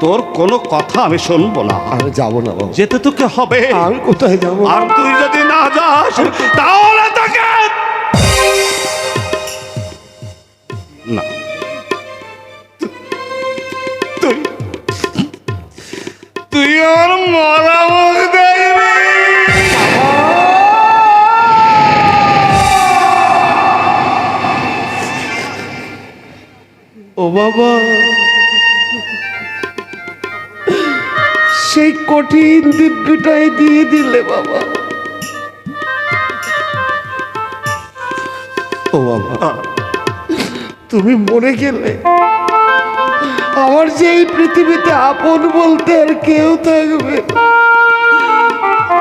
তোর কোনো কথা আমি শুনব না। আমি যাব না বাবা। যেতে তোকে হবে। আমি কোথায় যাব? আর তুই যদি না যাস তাহলে তোকে না। তুই তুই আমার মরা মুখ দেখবি ও বাবা সেই কঠিন দিব্যটাই দিয়ে দিলে বাবা। ও বাবা, তুমি মরে গেলে। আমার যে এই পৃথিবীতে আপন বলতে আর কেউ থাকবে।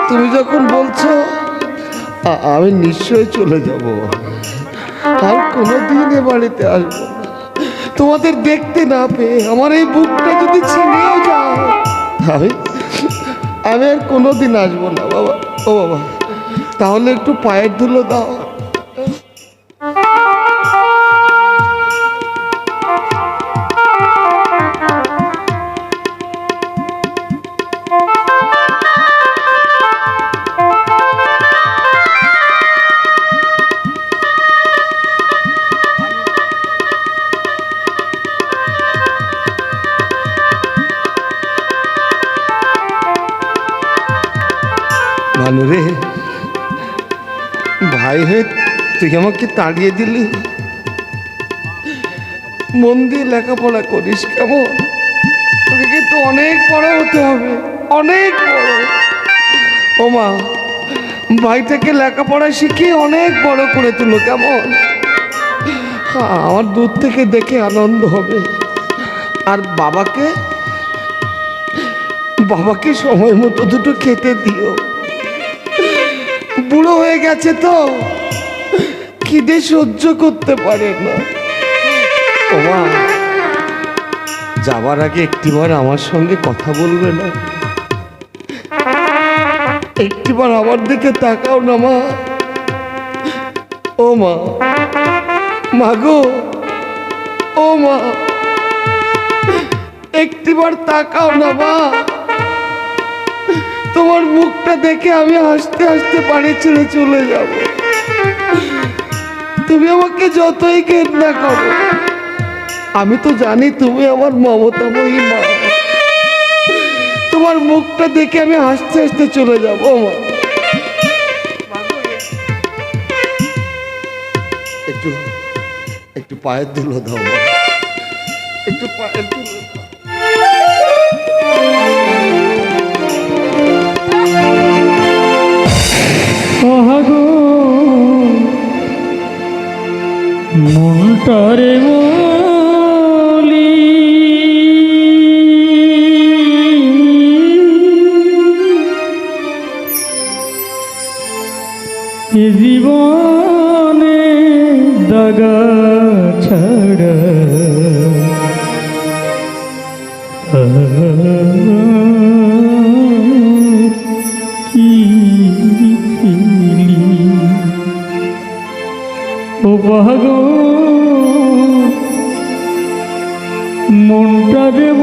তুমি যখন বলছো আমি নিশ্চয়ই চলে যাব। আর কোনোদিন এ বাড়িতে আসব তোমাদের দেখতে না পেয়ে আমার এই বুকটা যদি ছিঁড়েও যাও আমি আমি আর কোনোদিন আসব না বাবা। ও বাবা তাহলে একটু পায়ের ধুলো দাও। ভালো রে। ভাই হয়ে তুই আমাকে তাড়িয়ে দিলি। মন দিয়ে লেখাপড়া করিস কেমন? তোকে কিন্তু অনেক বড় হতে হবে, অনেক বড় ও মা ভাইটাকে লেখাপড়া শিখিয়ে অনেক বড় করে তুলো কেমন? আমার দূর থেকে দেখে আনন্দ হবে। আর বাবাকে বাবাকে সময় মতো দুটো খেতে দিও। বুড়ো হয়ে গেছে তো। খিদে সহ্য করতে পারে না। যাবার আগে একটিবার আমার সঙ্গে কথা বলবে না। একটিবার আমার দিকে তাকাও না, মা। ও মা মাগো ও মা একটিবার তাকাও না, মা। তোমার মুখটা দেখে আমি হাসতে হাসতে বাড়ি ছেড়ে চলে যাব। তুমি আমাকে যতই ঘেন্না করো, আমি তো জানি তুমি আমার মমতাময়ী মা। তোমার মুখটা দেখে আমি হাসতে হাসতে চলে যাব, মা। একটু একটু পায়ের ধুলো দাও একটু পায়ের ধুলো কহাগো মনটারে বলি। এ জীবনে দাগা ছাড়া ভাগ মনটা দেব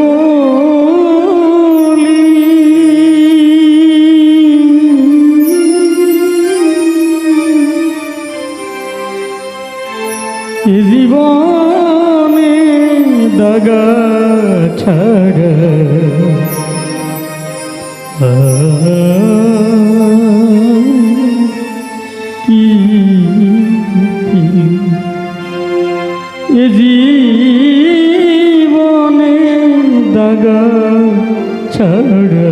জীবনে দাগা ছাড়া দাগা ছাড়া।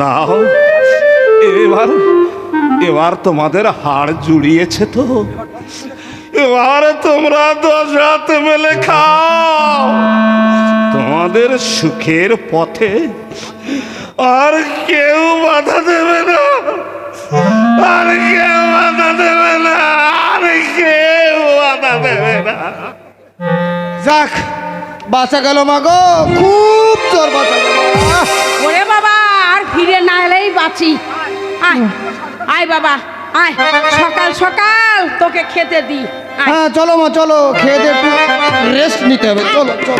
নাও, এবার এবার তোমাদের হাড় জুড়িয়েছে তো। এবার তোমরা দশ হাত মেলে খাও। তোমাদের সুখের পথে আর কেউ বাধা দেবে না। আর কেউ বাধা দেবে না আর কেউ বাধা দেবে না যাক বাঁচা গেল মা গো খুব তোর বাঁচা গেল ওরে বাবা আর ফিরে না এলেই বাঁচি। আয় আয় বাবা আয় সকাল সকাল তোকে খেতে দি হ্যাঁ চলো মা চলো খেয়ে একটু রেস্ট নিতে হবে চলো চলো।